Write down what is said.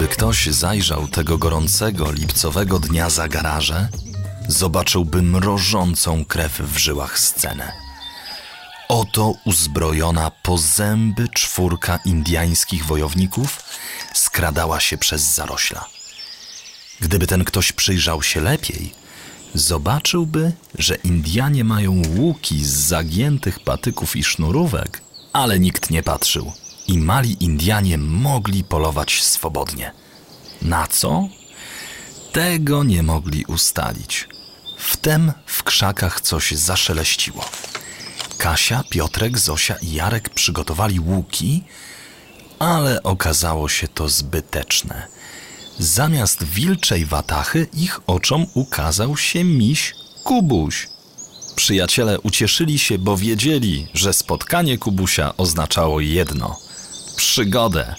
Gdyby ktoś zajrzał tego gorącego lipcowego dnia za garaże, zobaczyłby mrożącą krew w żyłach scenę. Oto uzbrojona po zęby czwórka indiańskich wojowników skradała się przez zarośla. Gdyby ten ktoś przyjrzał się lepiej, zobaczyłby, że Indianie mają łuki z zagiętych patyków i sznurówek, ale nikt nie patrzył i mali Indianie mogli polować swobodnie. Na co? Tego nie mogli ustalić. Wtem w krzakach coś zaszeleściło. Kasia, Piotrek, Zosia i Jarek przygotowali łuki, ale okazało się to zbyteczne. Zamiast wilczej watachy ich oczom ukazał się miś Kubuś. Przyjaciele ucieszyli się, bo wiedzieli, że spotkanie Kubusia oznaczało jedno przygodę.